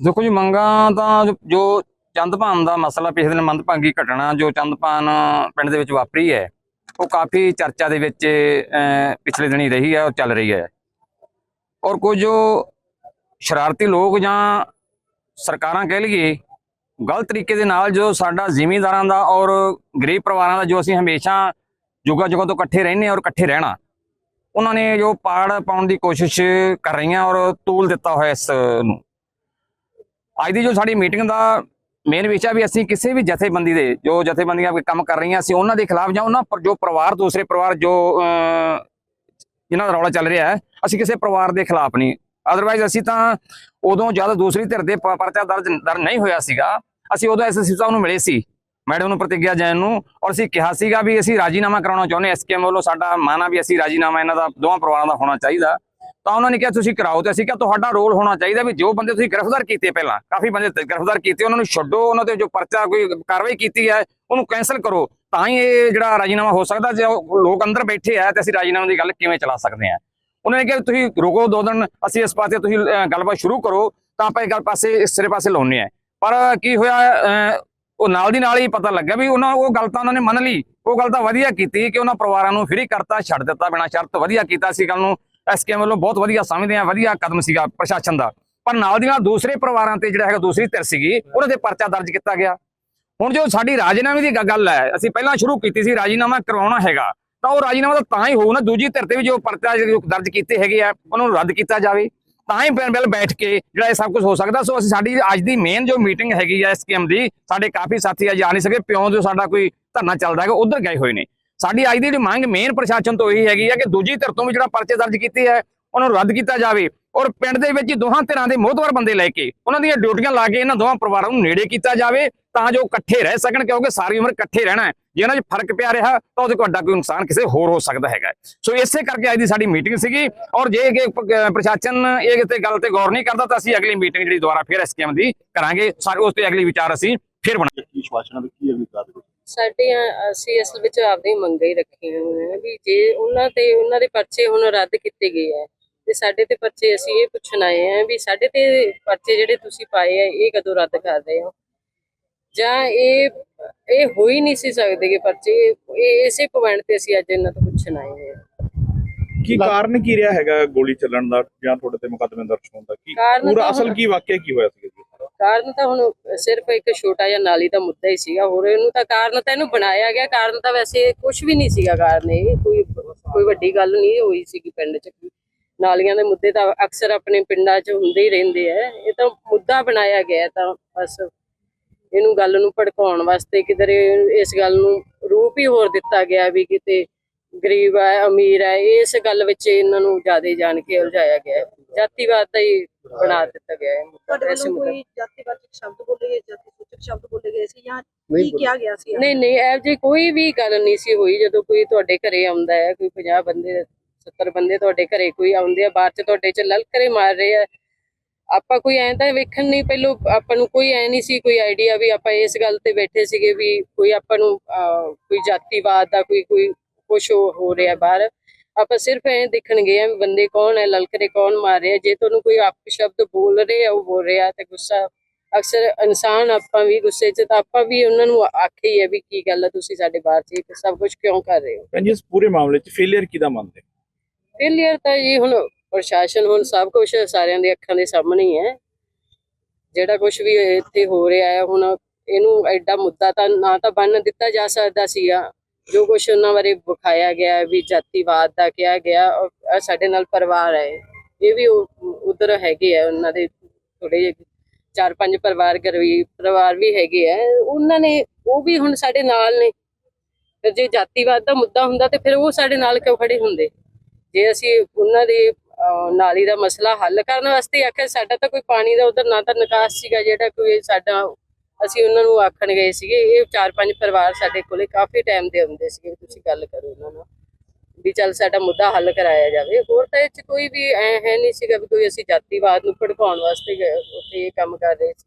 ਦੇਖੋ ਜੀ, ਮੰਗਾਂ ਤਾਂ ਜੋ- ਜੋ ਚੰਦਪਾਨ ਦਾ ਮਸਲਾ ਪਿਛਲੇ ਦਿਨ ਮੰਦਭਾਗੀ ਘਟਨਾ ਜੋ ਚੰਦਪਾਨ ਪਿੰਡ ਦੇ ਵਿੱਚ ਵਾਪਰੀ ਹੈ, ਉਹ ਕਾਫੀ ਚਰਚਾ ਦੇ ਵਿੱਚ ਪਿਛਲੇ ਦਿਨੀ ਰਹੀ ਹੈ, ਉਹ ਚੱਲ ਰਹੀ ਹੈ। ਔਰ ਕੁਝ ਜੋ ਸ਼ਰਾਰਤੀ ਲੋਕ ਜਾਂ ਸਰਕਾਰਾਂ ਕਹਿ ਲਈਏ, ਗਲਤ ਤਰੀਕੇ ਦੇ ਨਾਲ ਜੋ ਸਾਡਾ ਜ਼ਿਮੀਂਦਾਰਾਂ ਦਾ ਔਰ ਗਰੀਬ ਪਰਿਵਾਰਾਂ ਦਾ ਜੋ ਅਸੀਂ ਹਮੇਸ਼ਾ ਜੁਗਾ ਜੁਗਾ ਤੋਂ ਇਕੱਠੇ ਰਹਿੰਦੇ ਔਰ ਇਕੱਠੇ ਰਹਿਣਾ, ਉਹਨਾਂ ਨੇ ਜੋ ਪਾੜ ਪਾਉਣ ਦੀ ਕੋਸ਼ਿਸ਼ ਕਰ ਰਹੀਆਂ ਔਰ ਤੂਲ ਦਿੱਤਾ ਹੋਇਆ ਇਸ ਨੂੰ। ਅੱਜ ਦੀ ਜੋ ਸਾਡੀ ਮੀਟਿੰਗ ਦਾ ਮੇਨ ਵਿਸ਼ਾ ਵੀ ਅਸੀਂ ਕਿਸੇ ਵੀ ਜਥੇਬੰਦੀ ਦੇ ਜੋ ਜਥੇਬੰਦੀਆਂ ਕੰਮ ਕਰ ਰਹੀਆਂ ਅਸੀਂ ਉਹਨਾਂ ਦੇ ਖਿਲਾਫ ਜਾਂ ਉਹਨਾਂ ਪਰ ਜੋ ਪਰਿਵਾਰ ਦੂਸਰੇ ਪਰਿਵਾਰ ਜੋ ਅਹ, ਜਿਨ੍ਹਾਂ ਦਾ ਰੌਲਾ ਚੱਲ ਰਿਹਾ ਹੈ ਅਸੀਂ ਕਿਸੇ ਪਰਿਵਾਰ ਦੇ ਖਿਲਾਫ ਨਹੀਂ। ਅਦਰਵਾਈਜ਼ ਅਸੀਂ ਤਾਂ ਉਦੋਂ ਜਦ ਦੂਸਰੀ ਧਿਰ ਦੇ ਪਰਚਾ ਦਰਜ ਦਰਜ ਨਹੀਂ ਹੋਇਆ ਸੀਗਾ ਅਸੀਂ ਉਦੋਂ ਐਸਐਸਪੀ ਸਾਹਿਬ ਨੂੰ ਮਿਲੇ ਸੀ ਮੈਡਮ ਨੂੰ ਪ੍ਰਤੀਗਿਆ ਜੈਨ ਨੂੰ ਔਰ ਅਸੀਂ ਕਿਹਾ ਸੀਗਾ ਵੀ ਅਸੀਂ ਰਾਜੀਨਾਮਾ ਕਰਾਉਣਾ ਚਾਹੁੰਦੇ ਐਸਕੇਐਮ ਵੱਲੋਂ ਸਾਡਾ ਮਾਨਾ ਵੀ ਅਸੀਂ ਰਾਜੀਨਾਮਾ ਇਹਨਾਂ ਦਾ ਦੋਵਾਂ ਪਰਿਵਾਰਾਂ ਦਾ ਹੋਣਾ ਚਾਹੀਦਾ। ਤਾਂ ਉਹਨਾਂ ਨੇ ਕਿਹਾ ਤੁਸੀਂ ਕਰਾਓ। ਤੇ ਅਸੀਂ ਕਿਹਾ ਤੁਹਾਡਾ ਰੋਲ ਹੋਣਾ ਚਾਹੀਦਾ ਵੀ ਜੋ ਬੰਦੇ ਤੁਸੀਂ ਗ੍ਰਿਫਤਾਰ ਕੀਤੇ ਪਹਿਲਾਂ ਕਾਫੀ ਬੰਦੇ ਗ੍ਰਿਫਤਾਰ ਕੀਤੇ ਉਹਨਾਂ ਨੂੰ ਛੱਡੋ ਉਹਨਾਂ ਤੇ ਜੋ ਪਰਚਾ ਕੋਈ ਕਾਰਵਾਈ ਕੀਤੀ ਹੈ ਉਹਨੂੰ ਕੈਨਸਲ ਕਰੋ। ਤਾਂ ਹੀ ਇਹ ਜਿਹੜਾ ਰਾਜੀਨਾਮਾ ਹੋ ਸਕਦਾ ਜੇ ਉਹ ਲੋਕ ਅੰਦਰ ਬੈਠੇ ਆ ਤੇ ਅਸੀਂ ਰਾਜੀਨਾਮੇ ਦੀ ਗੱਲ ਕਿਵੇਂ ਚਲਾ ਸਕਦੇ ਆ ਉਹਨਾਂ ਨੇ ਕਿਹਾ ਤੁਸੀਂ ਰੁਕੋ ਦੋ ਦਿਨ ਅਸੀਂ ਇਸ ਪਾਸੇ ਤੁਸੀਂ ਗੱਲਬਾਤ ਸ਼ੁਰੂ ਕਰੋ ਤਾਂ ਆਪਾਂ ਇਹ ਗੱਲ ਪਾਸੇ ਇਸ ਸਿਰੇ ਪਾਸੇ ਲਾਉਨੇ ਆ ਪਰ ਕੀ ਹੋਇਆ ਅਹ, ਉਹ ਨਾਲ ਦੀ ਨਾਲ ਹੀ ਪਤਾ ਲੱਗਿਆ ਵੀ ਉਹਨਾਂ ਉਹ ਗੱਲ ਤਾਂ ਉਹਨਾਂ ਨੇ ਮੰਨ ਲਈ ਉਹ ਗੱਲ ਤਾਂ ਵਧੀਆ ਕੀਤੀ ਕਿ ਉਹਨਾਂ ਪਰਿਵਾਰਾਂ ਨੂੰ ਫ੍ਰੀ ਕਰਤਾ ਛੱਡ ਦਿੱਤਾ ਬਿਨਾਂ ਸ਼ਰਤ ਵਧੀਆ ਕੀਤਾ ਸੀ ਗੱਲ ਨੂੰ। ਐਸਕੇਐਮ ਵੱਲੋਂ ਬਹੁਤ ਵਧੀਆ ਸਮਝਦੇ ਆ, ਵਧੀਆ ਕਦਮ ਸੀਗਾ ਪ੍ਰਸ਼ਾਸਨ ਦਾ। ਪਰ ਨਾਲ ਦੀ ਨਾਲ ਦੂਸਰੇ ਪਰਿਵਾਰਾਂ ਤੇ ਜਿਹੜਾ ਹੈਗਾ ਦੂਸਰੀ ਧਿਰ ਸੀਗੀ, ਉਹਨਾਂ ਤੇ ਪਰਚਾ ਦਰਜ ਕੀਤਾ ਗਿਆ। ਹੁਣ ਜੋ ਸਾਡੀ ਰਾਜੀਨਾਮੇ ਦੀ ਗੱਲ ਹੈ, ਅਸੀਂ ਪਹਿਲਾਂ ਸ਼ੁਰੂ ਕੀਤੀ ਸੀ ਰਾਜੀਨਾਮਾ ਕਰਵਾਉਣਾ ਹੈਗਾ, ਤਾਂ ਉਹ ਰਾਜੀਨਾਮਾ ਤਾਂ ਤਾਂ ਹੀ ਹੋਊ ਨਾ, ਦੂਜੀ ਧਿਰ ਤੇ ਵੀ ਜੋ ਪਰਚਾ ਦਰਜ ਕੀਤੇ ਹੈਗੇ ਆ, ਉਹਨਾਂ ਨੂੰ ਰੱਦ ਕੀਤਾ ਜਾਵੇ। ਤਾਂ ਹੀ ਬਿਲ ਬਿਲ ਬੈਠ ਕੇ ਜਿਹੜਾ ਇਹ ਸਭ ਕੁਝ ਹੋ ਸਕਦਾ, ਸੋ ਅਸੀਂ ਸਾਡੀ ਅੱਜ ਦੀ ਮੇਨ ਜੋ ਮੀਟਿੰਗ ਹੈਗੀ ਆ ਸਕੀਮ ਦੀ, ਸਾਡੇ ਕਾਫੀ ਸਾਥੀ ਅੱਜ ਆ ਨਹੀਂ ਸਕੇ, ਪਿਓ ਜੋ ਸਾਡਾ ਕੋਈ ਧਰਨਾ ਚੱਲਦਾ ਹੈਗਾ ਉਧਰ ਗਏ ਹੋਏ ਨੇ। ਸਾਡੀ ਅੱਜ ਦੀ ਜਿਹੜੀ ਮੰਗ ਮੇਨ ਪ੍ਰਸ਼ਾਸਨ ਤੋਂ ਇਹੀ ਹੈਗੀ ਆ ਕਿ ਦੂਜੀ ਧਿਰ ਤੋਂ ਵੀ ਜਿਹੜਾ ਪਰਚੇ ਦਰਜ ਕੀਤੇ ਹੈ ਉਹਨਾਂ ਨੂੰ ਰੱਦ ਕੀਤਾ ਜਾਵੇ ਔਰ ਪਿੰਡ ਦੇ ਵਿੱਚ ਦੋਹਾਂ ਧਿਰਾਂ ਦੇ ਮੋਹਤਵਰ ਬੰਦੇ ਲੈ ਕੇ ਉਹਨਾਂ ਦੀਆਂ ਡਿਊਟੀਆਂ ਲਾ ਕੇ ਇਹਨਾਂ ਦੋਵਾਂ ਪਰਿਵਾਰਾਂ ਨੂੰ ਨੇੜੇ ਕੀਤਾ ਜਾਵੇ ਤਾਂ ਜੋ ਇਕੱਠੇ ਰਹਿ ਸਕਣ ਕਿਉਂਕਿ ਸਾਰੀ ਉਮਰ ਇਕੱਠੇ ਰਹਿਣਾ ਹੈ। ਜੇ ਇਹਨਾਂ 'ਚ ਫ਼ਰਕ ਪਿਆ ਰਿਹਾ ਤਾਂ ਉਹਦੇ ਕੋਲ ਵੱਡਾ ਕੋਈ ਨੁਕਸਾਨ ਕਿਸੇ ਹੋਰ ਹੋ ਸਕਦਾ ਹੈਗਾ ਸੋ ਇਸੇ ਕਰਕੇ ਅੱਜ ਦੀ ਸਾਡੀ ਮੀਟਿੰਗ ਸੀਗੀ ਔਰ ਜੇ ਕਿ ਪ੍ਰਸ਼ਾਸਨ ਇਹ ਤੇ ਗੱਲ ਤੇ ਗੌਰ ਨਹੀਂ ਕਰਦਾ ਤਾਂ ਅਸੀਂ ਅਗਲੀ ਮੀਟਿੰਗ ਜਿਹੜੀ ਦੁਬਾਰਾ ਫਿਰ ਸਕੀਮ ਦੀ ਕਰਾਂਗੇ। ਉਸ ਤੇ ਅਗਲੀ ਵਿਚਾਰ ਅਸੀਂ ਫਿਰ ਬਣਾ ਸਾਡੇ ਅਸੀਂ ਅਸਲ ਵਿੱਚ ਆਪਦੀ ਮੰਗਾਂ ਹੀ ਰੱਖੀਆਂ ਹੋਈਆਂ ਨੇ ਵੀ ਜੇ ਉਹਨਾਂ ਤੇ ਉਹਨਾਂ ਦੇ ਪਰਚੇ ਹੁਣ ਰੱਦ ਕੀਤੇ ਗਏ ਆ ਤੇ ਸਾਡੇ ਤੇ ਪਰਚੇ ਅਸੀਂ ਇਹ ਪੁੱਛਣ ਆਏ ਆ ਵੀ ਸਾਡੇ ਤੇ ਪਰਚੇ ਜਿਹੜੇ ਤੁਸੀਂ ਪਾਏ ਆ ਇਹ ਕਦੋਂ ਰੱਦ ਕਰ ਰਹੇ ਹੋ? ਜਾਂ ਇਹ ਇਹ ਹੋ ਹੀ ਨਹੀਂ ਸੀ ਸਕਦੇ ਕਿ ਪਰਚੇ ਇਹ ਇਸੇ ਪੁਆਇੰਟ ਤੇ ਅਸੀਂ ਅੱਜ ਇਹਨਾਂ ਤੋਂ ਪੁੱਛਣ ਆਏ ਆ। ਕੀ ਕਾਰਨ ਕੀ ਰਿਹਾ ਹੈਗਾ ਗੋਲੀ ਚੱਲਣ ਦਾ ਜਾਂ ਤੁਹਾਡੇ ਤੇ ਮੁਕੱਦਮੇ ਦਰਜ ਹੋਣ ਦਾ? ਕੀ ਕਾਰਨ ਪੂਰਾ ਅਸਲ ਕੀ ਵਾਕਿਆ ਕੀ ਹੋਇਆ ਸੀ? ਕਾਰਨ ਤਾਂ ਹੁਣ ਸਿਰਫ ਇੱਕ ਛੋਟਾ ਜਿਹਾ ਨਾਲੀ ਦਾ ਮੁੱਦਾ ਹੀ ਸੀਗਾ, ਹੋਰ ਇਹਨੂੰ ਤਾਂ ਕਾਰਨ ਤਾਂ ਇਹਨੂੰ ਬਣਾਇਆ ਗਿਆ, ਕਾਰਨ ਤਾਂ ਵੈਸੇ ਕੁਝ ਵੀ ਨਹੀਂ ਸੀਗਾ ਕਾਰਨ ਇਹ, ਕੋਈ ਕੋਈ ਵੱਡੀ ਗੱਲ ਨਹੀਂ ਹੋਈ ਸੀਗੀ ਪਿੰਡ 'ਚ। ਨਾਲੀਆਂ ਦੇ ਮੁੱਦੇ ਤਾਂ ਅਕਸਰ ਆਪਣੇ ਪਿੰਡਾਂ 'ਚ ਹੁੰਦੇ ਹੀ ਰਹਿੰਦੇ ਆ, ਇਹ ਤਾਂ ਮੁੱਦਾ ਬਣਾਇਆ ਗਿਆ ਤਾਂ ਬਸ। ਇਹਨੂੰ ਗੱਲ ਨੂੰ ਭੜਕਾਉਣ ਵਾਸਤੇ ਕਿਧਰੇ ਇਸ ਗੱਲ ਨੂੰ ਰੂਪ ਹੀ ਹੋਰ ਦਿੱਤਾ ਗਿਆ ਵੀ ਕਿਤੇ ਗਰੀਬ ਹੈ ਅਮੀਰ ਹੈ ਇਸ ਗੱਲ ਵਿੱਚ ਇਹਨਾਂ ਨੂੰ ਜ਼ਿਆਦਾ ਜਾਣ ਕੇ ਉਲਝਾਇਆ ਗਿਆ ਹੈ। ਜਾਤੀਵਾਦ ਦਾ ਹੀ ਬਣਾ ਦਿੱਤਾ ਗਿਆ ਹੈ। ਤੁਹਾਡੇ ਵੱਲੋਂ ਕੋਈ ਜਾਤੀਵਾਦੀ ਸ਼ਬਦ ਬੋਲੇ ਗਏ ਜਾਤੀ ਸੂਚਕ ਸ਼ਬਦ ਬੋਲੇ ਗਏ ਸੀ ਜਾਂ ਕੀ ਕਿਹਾ ਗਿਆ ਸੀ? ਨਹੀਂ ਨਹੀਂ ਇਹ ਜੀ ਕੋਈ ਵੀ ਗੱਲ ਨਹੀਂ ਸੀ ਹੋਈ। ਜਦੋਂ ਕੋਈ ਤੁਹਾਡੇ ਘਰੇ ਆਉਂਦਾ ਹੈ ਕੋਈ 50 ਬੰਦੇ 70 ਬੰਦੇ ਤੁਹਾਡੇ ਘਰੇ ਕੋਈ ਆਉਂਦੇ ਆ ਬਾਹਰ ਚ ਤੁਹਾਡੇ ਚ ਲਲਕਰੇ ਮਾਰ ਰਹੇ ਆ। ਆਪਾਂ ਕੋਈ ਐਂ ਤਾਂ ਵੇਖਣ ਨਹੀਂ ਪਹਿਲੋਂ ਆਪਾਂ ਨੂੰ ਕੋਈ ਐ ਨਹੀਂ ਸੀ ਕੋਈ ਆਈਡੀਆ ਵੀ ਆਪਾਂ ਇਸ ਗੱਲ ਤੇ ਬੈਠੇ ਸੀਗੇ ਵੀ ਕੋਈ ਆਪਾਂ ਨੂੰ ਕੋਈ ਜਾਤੀਵਾਦ ਦਾ ਕੋਈ ਕੋਈ ਕੁਛ ਹੋ ਹੋ ਰਿਹਾ ਬਾਹਰ। ਆਪਾਂ ਸਿਰਫ ਐਂ ਦੇਖਣ ਗਏ ਆ ਬੰਦੇ ਕੌਣ ਹੈ ਲਲਕਰੇ ਕੌਣ ਮਾਰ ਰਿਹਾ। ਜੇ ਤੁਹਾਨੂੰ ਕੋਈ ਆਪ ਸ਼ਬਦ ਬੋਲ ਰਹੇ ਉਹ ਬੋਲ ਰਿਹਾ ਤੇ ਗੁੱਸਾ ਅਕਸਰ ਇਨਸਾਨ ਆਪਾਂ ਵੀ ਗੁੱਸੇ 'ਚ ਤਾਂ ਆਪਾਂ ਵੀ ਉਹਨਾਂ ਨੂੰ ਆਖੇ ਹੀ ਹੈ ਵੀ ਕੀ ਗੱਲ ਹੈ ਤੁਸੀਂ ਸਾਡੇ ਬਾਹਰ 'ਚ ਇਹ ਸਭ ਕੁਝ ਕਿਉਂ ਕਰ ਰਹੇ ਹੋ? ਕਹਿੰਦੇ ਇਸ ਪੂਰੇ ਮਾਮਲੇ 'ਚ ਫੇਲਿਅਰ ਕਿਹਦਾ ਮੰਨਦੇ? ਫੇਲੀਅਰ ਤਾਂ ਜੀ ਹੁਣ ਪ੍ਰਸ਼ਾਸਨ ਹੁਣ ਸਭ ਕੁਝ ਸਾਰਿਆਂ ਦੇ ਅੱਖਾਂ ਦੇ ਸਾਹਮਣੇ ਹੀ ਹੈ ਜਿਹੜਾ ਕੁਝ ਵੀ ਇੱਥੇ ਹੋ ਰਿਹਾ ਹੈ ਹੁਣ ਇਹਨੂੰ ਐਡਾ ਮੁੱਦਾ ਤਾਂ ਨਾ ਤਾਂ ਬੰਨ ਦਿੱਤਾ ਜਾ ਸਕਦਾ ਸੀਗਾ। ਜੋ ਕੁਝ ਉਹਨਾਂ ਬਾਰੇ ਵਿਖਾਇਆ ਗਿਆ ਵੀ ਜਾਤੀਵਾਦ ਦਾ ਕਿਹਾ ਗਿਆ, ਔਰ ਸਾਡੇ ਨਾਲ ਪਰਿਵਾਰ ਹੈ। ਇਹ ਵੀ ਉਧਰ ਹੈਗੇ ਆ, ਉਹਨਾਂ ਦੇ ਥੋੜੇ ਜਿਹੇ ਚਾਰ ਪੰਜ ਪਰਿਵਾਰ ਗਰੀਬ ਪਰਿਵਾਰ ਵੀ ਹੈਗੇ ਆ। ਉਹਨਾਂ ਨੇ, ਉਹ ਵੀ ਹੁਣ ਸਾਡੇ ਨਾਲ ਨੇ। ਫਿਰ ਜੇ ਜਾਤੀਵਾਦ ਦਾ ਮੁੱਦਾ ਹੁੰਦਾ ਤੇ ਫਿਰ ਉਹ ਸਾਡੇ ਨਾਲ ਕਿਉਂ ਖੜੇ ਹੁੰਦੇ? ਜੇ ਅਸੀਂ ਉਹਨਾਂ ਦੇ ਨਾਲੀ ਦਾ ਮਸਲਾ ਹੱਲ ਕਰਨ ਵਾਸਤੇ ਆਖਿਆ, ਸਾਡਾ ਤਾਂ ਕੋਈ ਪਾਣੀ ਦਾ ਉਧਰ ਨਾ ਤਾਂ ਨਿਕਾਸ ਸੀਗਾ ਜਿਹੜਾ ਕੋਈ ਸਾਡਾ ਅਸੀਂ ਉਹਨਾਂ ਨੂੰ ਆਖਣ ਗਏ ਸੀਗੇ, ਇਹ ਚਾਰ ਪੰਜ ਪਰਿਵਾਰ ਸਾਡੇ ਕੋਲੇ ਕਾਫੀ ਟਾਈਮ ਦੇ ਹੁੰਦੇ ਸੀਗੇ ਵੀ ਤੁਸੀਂ ਗੱਲ ਕਰੋ ਉਹਨਾਂ ਨਾਲ, ਵੀ ਚੱਲ ਸਾਡਾ ਮੁੱਦਾ ਹੱਲ ਕਰਾਇਆ ਜਾਵੇ। ਹੋਰ ਤਾਂ ਇਹ ਚ ਕੋਈ ਵੀ ਐ ਹੈ ਨਹੀਂ ਸੀਗਾ ਵੀ ਕੋਈ ਅਸੀਂ ਜਾਤੀਵਾਦ ਨੂੰ ਭੜਕਾਉਣ ਵਾਸਤੇ ਉੱਥੇ ਇਹ ਕੰਮ ਕਰ ਰਹੇ ਸੀ।